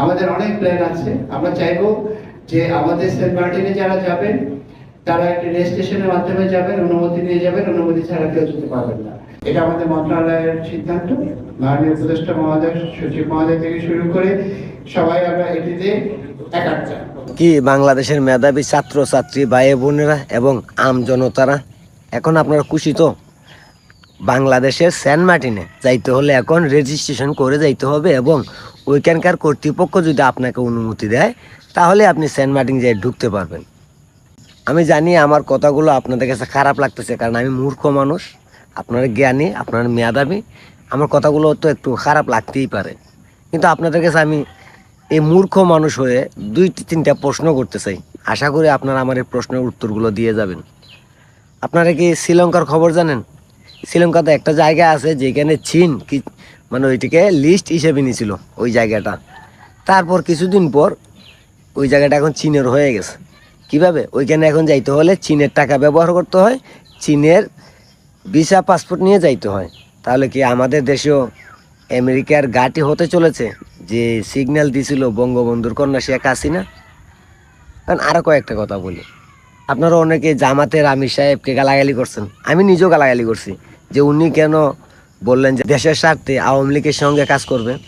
আমাদের অনেক প্ল্যান আছে। আমরা চাইব যে আমাদের সেন্ট মার্টিনে যারা যাবেন, তারা একটি রেজিস্ট্রেশনের মাধ্যমে যাবেন, অনুমতি নিয়ে যাবেন, অনুমতি ছাড়া কেউ যেতে পারবেন না। এটা আমাদের মন্ত্রণালয়ের সিদ্ধান্ত। মাননীয় উপদেষ্টা মহোদয়, সচিব মহোদয় থেকে শুরু করে সবাই আমরা এটিতে একাত্ম। কি বাংলাদেশের মেধাবী ছাত্র ছাত্রী ভাই বোনেরা এবং আম জনতারা, এখন আপনারা খুশি তো? বাংলাদেশের সেন্ট মার্টিনে যাইতে হলে এখন রেজিস্ট্রেশন করে যাইতে হবে এবং ওইখানকার কর্তৃপক্ষ যদি আপনাকে অনুমতি দেয়, তাহলে আপনি সেন্ট মার্টিন যাই ঢুকতে পারবেন। আমি জানি আমার কথাগুলো আপনাদের কাছে খারাপ লাগতেছে, কারণ আমি মূর্খ মানুষ। আপনার জ্ঞানী, আপনার মেধাবী। আমার কথাগুলো তো একটু খারাপ লাগতেই পারে। কিন্তু আপনাদের কাছে আমি এই মূর্খ মানুষ হয়ে দুই তিনটা প্রশ্ন করতে চাই। আশা করি আপনারা আমার এই প্রশ্নের উত্তরগুলো দিয়ে যাবেন। আপনারা কি শ্রীলঙ্কার খবর জানেন? শ্রীলঙ্কাতে একটা জায়গা আছে যেখানে চীন কি মানে ওইটিকে লিস্ট হিসেবে নিয়েছিল ওই জায়গাটা। তারপর কিছুদিন পর ওই জায়গাটা এখন চীনের হয়ে গেছে। কীভাবে? ওইখানে এখন যাইতে হলে চীনের টাকা ব্যবহার করতে হয়, চীনের ভিসা পাসপোর্ট নিয়ে যাইতে হয়। তাহলে কি আমাদের দেশেও আমেরিকার গাটি হতে চলেছে যে সিগন্যাল দিছিল বঙ্গবন্ধুর কন্যা শেখ হাসিনা? কারণ আরও কয়েকটা কথা বলি। আপনারা অনেকে জামাতের আমির সাহেবকে গালাগালি করছেন। আমি নিজেও গালাগালি করছি যে উনি কেন বললেন যে দেশের স্বার্থে আওয়ামী লীগের সঙ্গে কাজ করবে।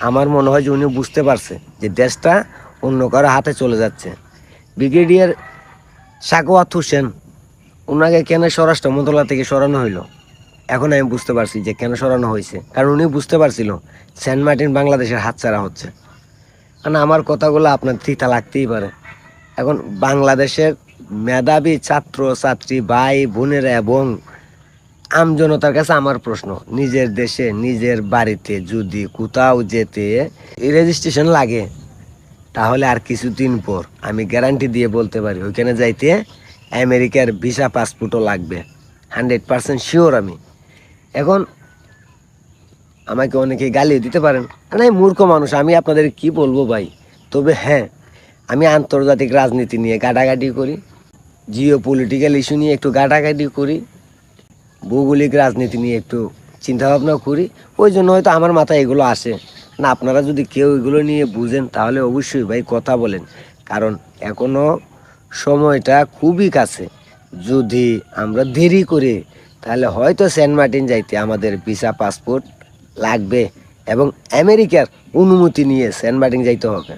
আমার মনে হয় যে উনি বুঝতে পারছে যে দেশটা অন্য কারও হাতে চলে যাচ্ছে। ব্রিগেডিয়ার সাকোয়াত হোসেন ওনাকে কেন স্বরাষ্ট্র মন্ত্রণালয় থেকে সরানো হইল? এখন আমি বুঝতে পারছি যে কেন সরানো হয়েছে। কারণ উনি বুঝতে পারছিল সেন্ট মার্টিন বাংলাদেশের হাতছাড়া হচ্ছে। কারণ আমার কথাগুলো আপনার তিতা লাগতেই পারে। এখন বাংলাদেশের মেধাবী ছাত্র ছাত্রী ভাই বোনেরা এবং আমজনতার কাছে আমার প্রশ্ন, নিজের দেশে, নিজের বাড়িতে যদি কোথাও যেতে রেজিস্ট্রেশন লাগে, তাহলে আর কিছুদিন পর আমি গ্যারান্টি দিয়ে বলতে পারি, ওইখানে যাইতে আমেরিকার ভিসা পাসপোর্টও লাগবে। হান্ড্রেড পার্সেন্ট শিওর আমি। এখন আমাকে অনেকে গালি দিতে পারেন কারণ আমি মূর্খ মানুষ, আমি আপনাদের কি বলব ভাই? তবে হ্যাঁ আমি আন্তর্জাতিক রাজনীতি নিয়ে গাটাগাটি করি জিও পলিটিক্যাল ইস্যু নিয়ে একটু গাটাগাটি করি ভৌগোলিক রাজনীতি নিয়ে একটু চিন্তাভাবনা করি। ওই জন্য হয়তো আমার মাথায় এগুলো আসে। না, আপনারা যদি কেউ এগুলো নিয়ে বুঝেন, তাহলে অবশ্যই ভাই কথা বলেন। কারণ এখনও সময়টা খুবই কাছে। যদি আমরা দেরি করি, তাহলে হয়তো সেন্ট মার্টিন যাইতে আমাদের ভিসা পাসপোর্ট লাগবে এবং আমেরিকার অনুমতি নিয়ে সেন্ট মার্টিন যাইতে হবে।